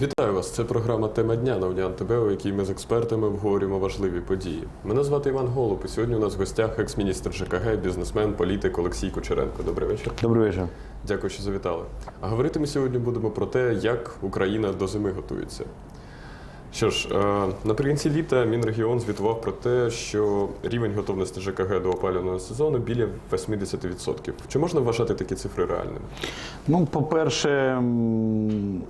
Вітаю вас! Це програма Тема дня на Уніан ТБ, у якій ми з експертами обговорюємо важливі події. Мене звати Іван Голуб, і сьогодні у нас в гостях екс-міністр ЖКГ, бізнесмен, політик Олексій Кучеренко. Добрий вечір. Добрий вечір. Дякую, що завітали. А говорити ми сьогодні будемо про те, як Україна до зими готується. Що ж, е, наприкінці літа Мінрегіон звітував про те, що рівень готовності ЖКГ до опалювального сезону біля 80%. Чи можна вважати такі цифри реальними? Ну, по-перше,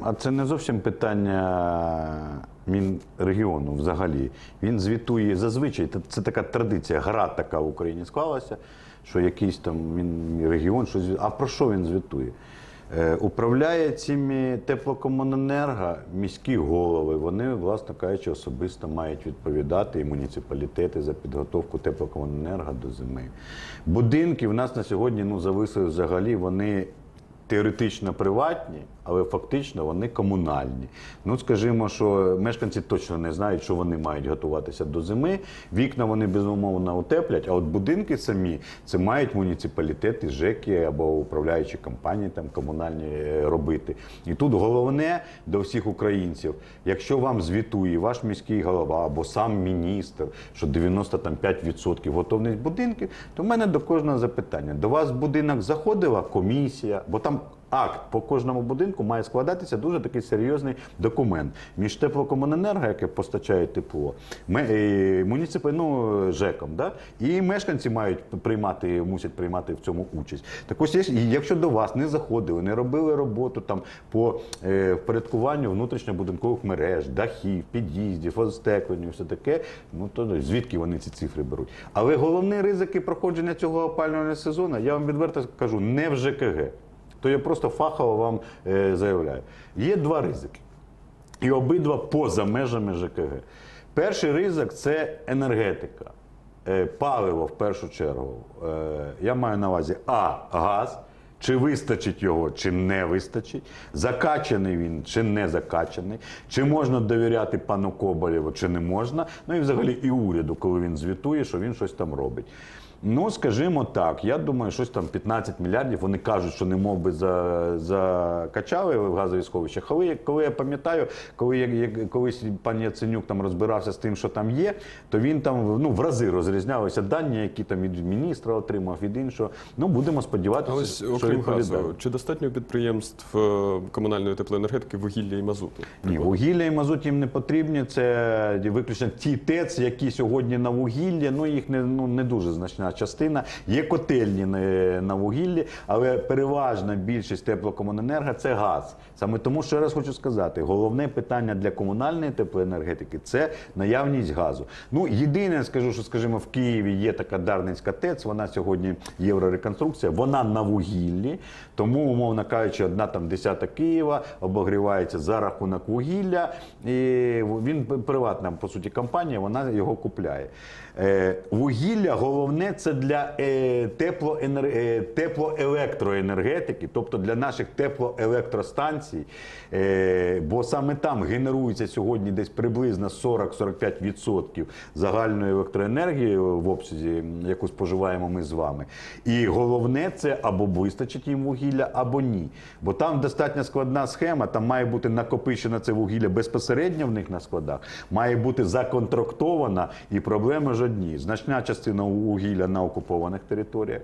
а це не зовсім питання Мінрегіону взагалі. Він звітує зазвичай. Це така традиція, гра така в Україні склалася, що якийсь там Мінрегіон, щось. А про що він звітує? Е, Управляє цими теплокомуненерго міські голови. Вони, власне кажучи, особисто мають відповідати і муніципалітети за підготовку теплокомуненерго до зими. Будинки в нас на сьогодні ну, зависли взагалі. Вони теоретично приватні, але фактично вони комунальні. Ну, скажімо, що мешканці точно не знають, що вони мають готуватися до зими. Вікна вони безумовно утеплять, а от будинки самі це мають муніципалітети, ЖЕКи або управляючі компанії там комунальні е, робити. І тут головне до всіх українців, якщо вам звітує ваш міський голова або сам міністр, що 95% готовність будинків, то в мене до кожного запитання: до вас в будинок заходила комісія, бо там. Акт по кожному будинку має складатися дуже такий серйозний документ між теплокомуненерго, яке постачає тепло, е, муніципи, ну, ЖЕКом, да? і мешканці мають приймати, мусять приймати в цьому участь. Так ось, якщо до вас не заходили, не робили роботу там по е, впорядкуванню внутрішньобудинкових мереж, дахів, під'їздів, остекленню, все таке, ну то звідки вони ці цифри беруть? Але головні ризики проходження цього опалювального сезону, я вам відверто кажу, не в ЖКГ. То я просто фахово вам е, заявляю. Є два ризики. І обидва поза межами ЖКГ. Перший ризик це енергетика, Е, паливо в першу чергу. Е, Я маю на увазі А. Газ. Чи вистачить його, чи не вистачить, закачаний він, чи не закачаний, чи можна довіряти пану Коболєву, чи не можна. Ну і взагалі і уряду, коли він звітує, що він щось там робить. Ну, скажімо так, я думаю, щось там 15 мільярдів. Вони кажуть, що не мов би закачали в газові сховища. Коли, коли я пам'ятаю, коли я, я- колись пан Яценюк там розбирався з тим, що там є, то він там ну, в рази розрізнялися дані, які там від міністра отримав, від іншого. Ну, будемо сподіватися, ось що окрім газу, чи достатньо підприємств е, комунальної теплоенергетики вугілля і мазуту? Ні, вугілля і мазут їм не потрібні. Це виключно ті ТЕЦ, які сьогодні на вугіллі. Ну їх не ну не дуже значна частина. Є котельні на, вугіллі, але переважна більшість теплокомуненерго це газ. Саме тому, ще раз хочу сказати, головне питання для комунальної теплоенергетики це наявність газу. Ну єдине, скажу, що скажімо, в Києві є така Дарницька ТЕЦ. Вона сьогодні єврореконструкція, вона на вугіллі. Тому, умовно кажучи, одна там десята Києва обогрівається за рахунок вугілля. І він приватна, по суті, компанія, вона його купляє. Е, вугілля головне це для е, теплоенер... е, теплоелектроенергетики, тобто для наших теплоелектростанцій. Е, бо саме там генерується сьогодні десь приблизно 40-45% загальної електроенергії в обсязі, яку споживаємо ми з вами. І головне це або вистачить їм вугілля, або ні. Бо там достатньо складна схема, там має бути накопичено це вугілля безпосередньо в них на складах, має бути законтрактована, і проблеми ж одні. Значна частина вугілля на окупованих територіях.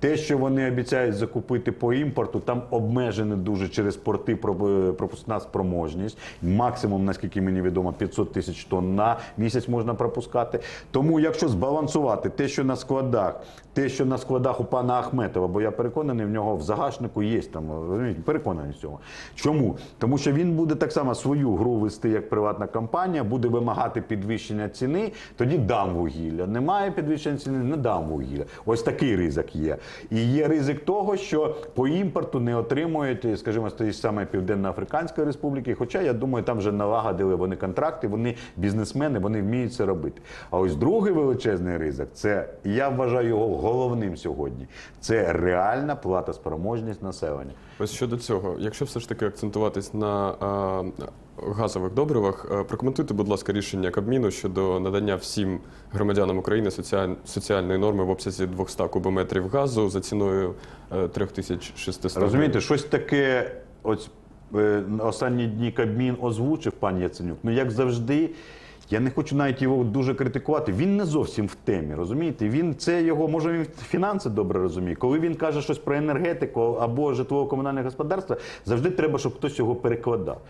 Те, що вони обіцяють закупити по імпорту, там обмежено дуже через порти пропускна спроможність. Максимум, наскільки мені відомо, 500 тисяч тонн на місяць можна пропускати. Тому, якщо збалансувати те, що на складах, те, що на складах у пана Ахметова, бо я переконаний, в нього в загашнику є там, розумієте, переконаний в цьому. Чому? Тому що він буде так само свою гру вести як приватна компанія, буде вимагати підвищення ціни, тоді дам вугілля. Немає підвищення ціни, не дам вугілля. Ось такий ризик є. І є ризик того, що по імпорту не отримують, скажімо, з тієї ж самої Південно-Африканської республіки. Хоча я думаю, там вже налагодили вони контракти, вони бізнесмени, вони вміють це робити. А ось другий величезний ризик це я вважаю його головним сьогодні. Це реальна платоспроможність населення. Ось щодо цього, якщо все ж таки акцентуватись на е, газових добривах, е, прокоментуйте, будь ласка, рішення Кабміну щодо надання всім громадянам України соціаль- соціальної норми в обсязі 200 кубометрів газу за ціною е, 3600 гривень. Розумієте, щось таке, ось е, останні дні Кабмін озвучив пан Яценюк. Ну як завжди. Я не хочу навіть його дуже критикувати. Він не зовсім в темі, розумієте? Він це його, може він фінанси добре розуміє. Коли він каже щось про енергетику або житлово-комунальне господарство, завжди треба, щоб хтось його перекладав.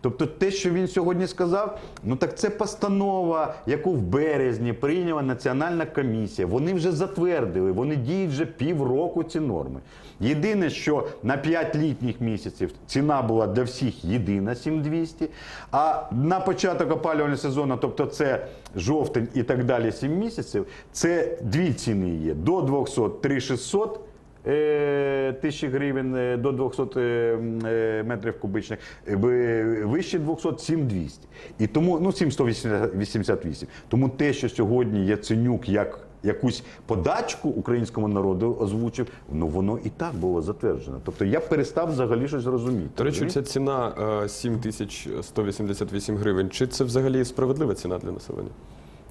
Тобто, те, що він сьогодні сказав, ну так це постанова, яку в березні прийняла національна комісія. Вони вже затвердили, вони діють вже півроку ці норми. Єдине, що на 5 літніх місяців ціна була для всіх єдина 7200, а на початок опалювального сезону, тобто це жовтень і так далі, 7 місяців, це дві ціни є: до 200 3600 е, тисячі гривень е, до 200 е, метрів кубичних, ви- вище 200 7200. І тому, ну 7188. Тому те, що сьогодні Яценюк як якусь подачку українському народу озвучив, ну воно і так було затверджено. Тобто я перестав взагалі щось розуміти. До речі, ця ціна е, 7188 гривень. Чи це взагалі справедлива ціна для населення?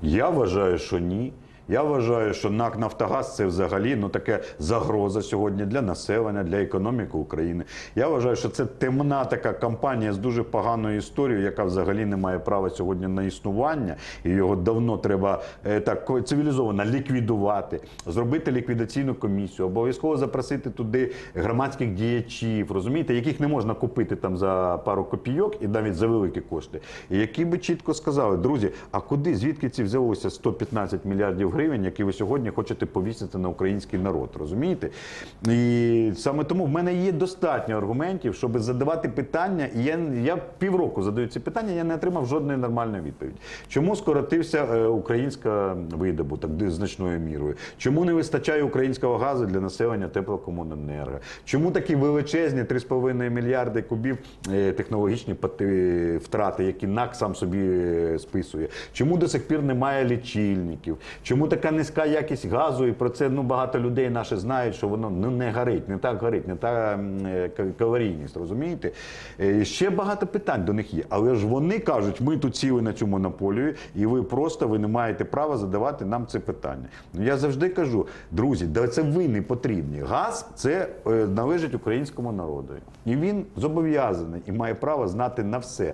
Я вважаю, що ні. Я вважаю, що НАК Нафтогаз це взагалі ну таке загроза сьогодні для населення, для економіки України. Я вважаю, що це темна така компанія з дуже поганою історією, яка взагалі не має права сьогодні на існування, і його давно треба е, так цивілізовано ліквідувати, зробити ліквідаційну комісію, обов'язково запросити туди громадських діячів, розумієте, яких не можна купити там за пару копійок і навіть за великі кошти, і які би чітко сказали, друзі, а куди звідки ці взялося 115 мільярдів гривень, які ви сьогодні хочете повісити на український народ, розумієте? І саме тому в мене є достатньо аргументів, щоб задавати питання. І я, я півроку задаю ці питання, я не отримав жодної нормальної відповіді. Чому скоротився е, українська видобуток значною мірою? Чому не вистачає українського газу для населення теплокомуненерго? Чому такі величезні 3,5 мільярди кубів е, технологічні втрати, які НАК сам собі е, списує? Чому до сих пір немає лічильників? Чому така низька якість газу? І про це ну багато людей наші знають, що воно ну не горить, не так горить, не та е, калорійність, розумієте? Е, Ще багато питань до них є, але ж вони кажуть, ми тут сіли на цю монополію, і ви просто ви не маєте права задавати нам це питання. Ну я завжди кажу, друзі, да це ви не потрібні. Газ це е, належить українському народу, і він зобов'язаний і має право знати на все,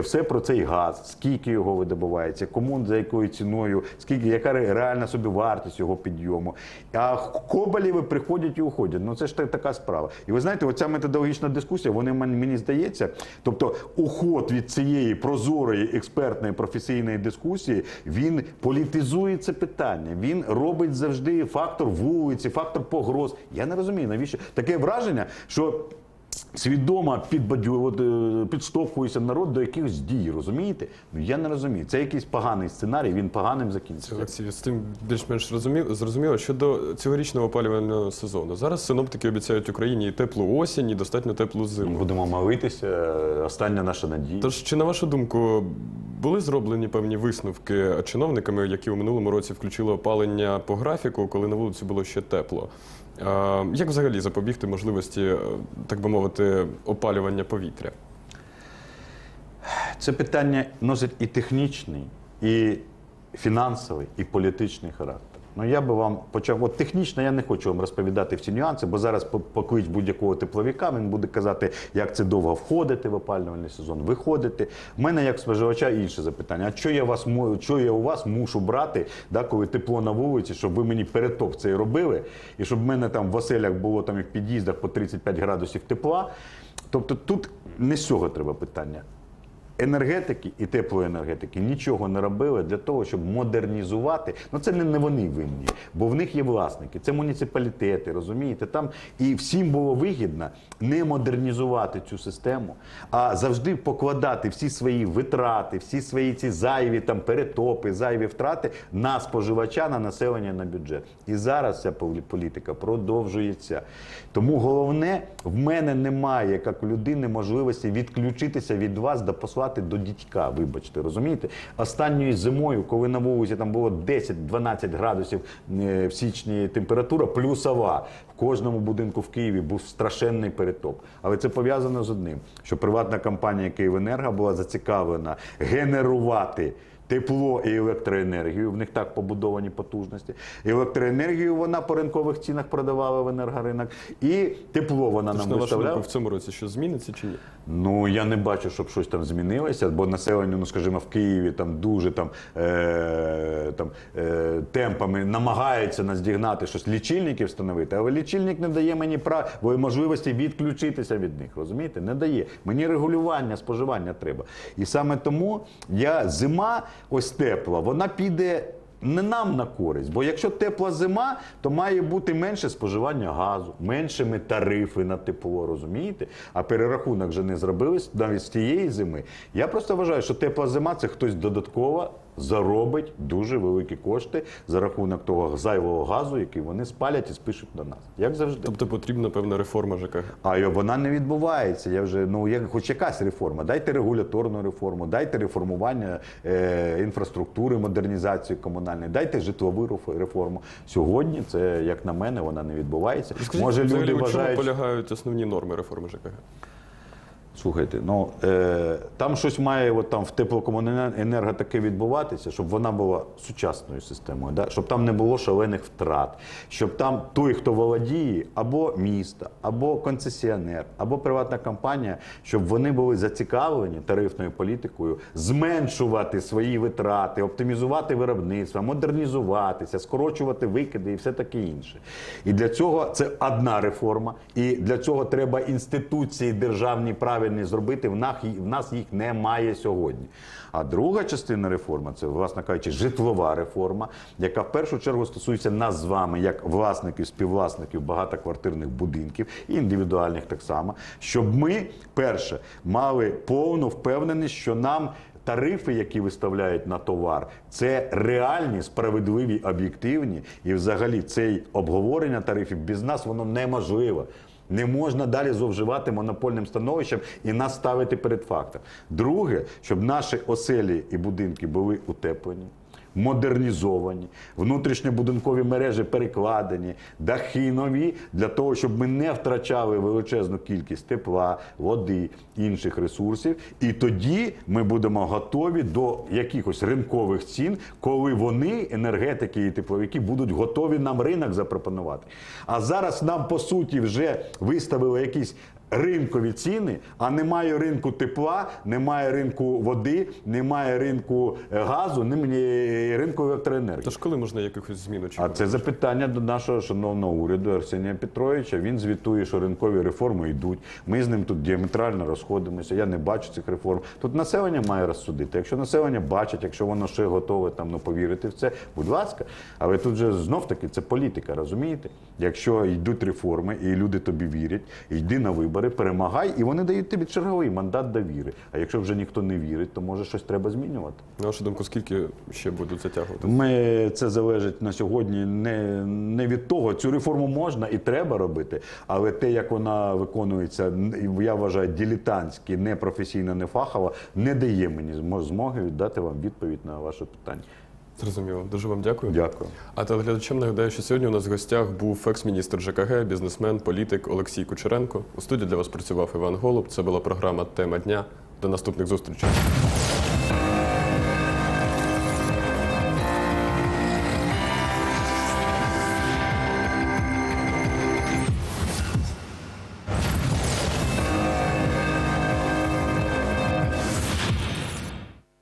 все про цей газ, скільки його видобувається, кому за якою ціною, скільки яка ре- реальна собі вартість його підйому. А коболєви приходять і уходять. Ну це ж така справа. І ви знаєте, оця методологічна дискусія, вони мені здається, тобто уход від цієї прозорої експертної професійної дискусії, він політизує це питання. Він робить завжди фактор вулиці, фактор погроз. Я не розумію, навіщо таке враження, що. Свідомо підбадю, е, підштовхується народ до якихось дій, розумієте? Ну я не розумію. Це якийсь поганий сценарій, він поганим закінчиться. Олексій, з тим більш-менш розумів- зрозуміло. Щодо цьогорічного опалювального сезону. Зараз синоптики обіцяють Україні і теплу осінь, і достатньо теплу зиму. Будемо молитися. Остання наша надія. Тож, чи на вашу думку, були зроблені певні висновки чиновниками, які у минулому році включили опалення по графіку, коли на вулиці було ще тепло? Як взагалі запобігти можливості, е, так би мовити, опалювання повітря? Це питання носить і технічний, і фінансовий, і політичний характер. Ну я би вам почав. От технічно я не хочу вам розповідати всі нюанси, бо зараз по- поклич будь-якого тепловика, він буде казати, як це довго входити в опалювальний сезон, виходити. У мене як споживача інше запитання: а що я вас що я у вас мушу брати, да, коли тепло на вулиці, щоб ви мені перетоп цей робили, і щоб в мене там в оселях було там і в під'їздах по 35 градусів тепла. Тобто тут не з цього треба питання енергетики і теплоенергетики нічого не робили для того, щоб модернізувати. Ну це не, не вони винні, бо в них є власники, це муніципалітети, розумієте? Там і всім було вигідно не модернізувати цю систему, а завжди покладати всі свої витрати, всі свої ці зайві там перетопи, зайві втрати на споживача, на населення, на бюджет. І зараз ця політика продовжується. Тому головне, в мене немає як у людини можливості відключитися від вас да послати до дідька. Вибачте, розумієте? Останньою зимою, коли на вулиці там було 10-12 градусів е, в січні температура, плюсова. В кожному будинку в Києві був страшенний перетоп. Але це пов'язано з одним, що приватна компанія Київенерго була зацікавлена генерувати тепло і електроенергію. В них так побудовані потужності. Електроенергію вона по ринкових цінах продавала в енергоринок, і тепло вона Тож, нам на виставляла. в цьому році що зміниться чи ні? Ну я не бачу, щоб щось там змінилося, бо населення, ну скажімо, в Києві там дуже там, е, там е, темпами намагається наздігнати щось лічильники встановити, але лічильник не дає мені прав можливості відключитися від них. Розумієте? Не дає. Мені регулювання споживання треба. І саме тому я зима, ось тепла, вона піде. Не нам на користь, бо якщо тепла зима, то має бути менше споживання газу, меншими тарифи на тепло, розумієте? А перерахунок вже не зробили навіть з тієї зими. Я просто вважаю, що тепла зима це хтось додатково заробить дуже великі кошти за рахунок того зайвого газу, який вони спалять і спишуть на нас. Як завжди. Тобто потрібна певна реформа ЖКГ. А вона не відбувається. Я вже ну як хоч якась реформа. Дайте регуляторну реформу, дайте реформування е, інфраструктури, модернізацію комунальної, дайте житлову реформу. Сьогодні це, як на мене, вона не відбувається. Скажіть, Може, взагалі, люди у чому вважають. полягають основні норми реформи ЖКГ? Слухайте, ну е, там щось має от там в теплокомуненерго таке відбуватися, щоб вона була сучасною системою, да? щоб там не було шалених втрат, щоб там той, хто володіє, або місто, або концесіонер, або приватна компанія, щоб вони були зацікавлені тарифною політикою зменшувати свої витрати, оптимізувати виробництво, модернізуватися, скорочувати викиди і все таке інше. І для цього це одна реформа, і для цього треба інституції державні правильні зробити. В нас, в нас їх немає сьогодні. А друга частина реформи це, власне кажучи, житлова реформа, яка в першу чергу стосується нас з вами, як власників, співвласників багатоквартирних будинків, і індивідуальних так само, щоб ми, перше, мали повну впевненість, що нам. Тарифи, які виставляють на товар, це реальні, справедливі, об'єктивні. І взагалі це обговорення тарифів без нас воно неможливо. Не можна далі зловживати монопольним становищем і нас ставити перед фактом. Друге, щоб наші оселі і будинки були утеплені. Модернізовані, внутрішньобудинкові мережі перекладені, дахи нові для того, щоб ми не втрачали величезну кількість тепла, води, інших ресурсів. І тоді ми будемо готові до якихось ринкових цін, коли вони, енергетики і тепловики, будуть готові нам ринок запропонувати. А зараз нам по суті вже виставили якісь. Ринкові ціни, а немає ринку тепла, немає ринку води, немає ринку е, газу, немає ринку електроенергії. Тож коли можна якихось змін А це запитання до нашого шановного уряду Арсенія Петровича. Він звітує, що ринкові реформи йдуть. Ми з ним тут діаметрально розходимося. Я не бачу цих реформ. Тут населення має розсудити. Якщо населення бачить, якщо воно ще готове там ну повірити в це, будь ласка. Але тут же знов таки це політика, розумієте? Якщо йдуть реформи і люди тобі вірять, йди на вибори, перемагай, і вони дають тобі черговий мандат довіри. А якщо вже ніхто не вірить, то може щось треба змінювати. На вашу думку, скільки ще будуть затягувати? Ми це залежить на сьогодні не, не від того. Цю реформу можна і треба робити, але те, як вона виконується, я вважаю, дилетантськи, непрофесійно, не фахово, не дає мені змо- змоги віддати вам відповідь на ваше питання. Зрозуміло. Дуже вам дякую. Дякую. А телеглядачам нагадаю, що сьогодні у нас в гостях був екс-міністр ЖКГ, бізнесмен, політик Олексій Кучеренко. У студії для вас працював Іван Голуб. Це була програма Тема дня. До наступних зустрічей.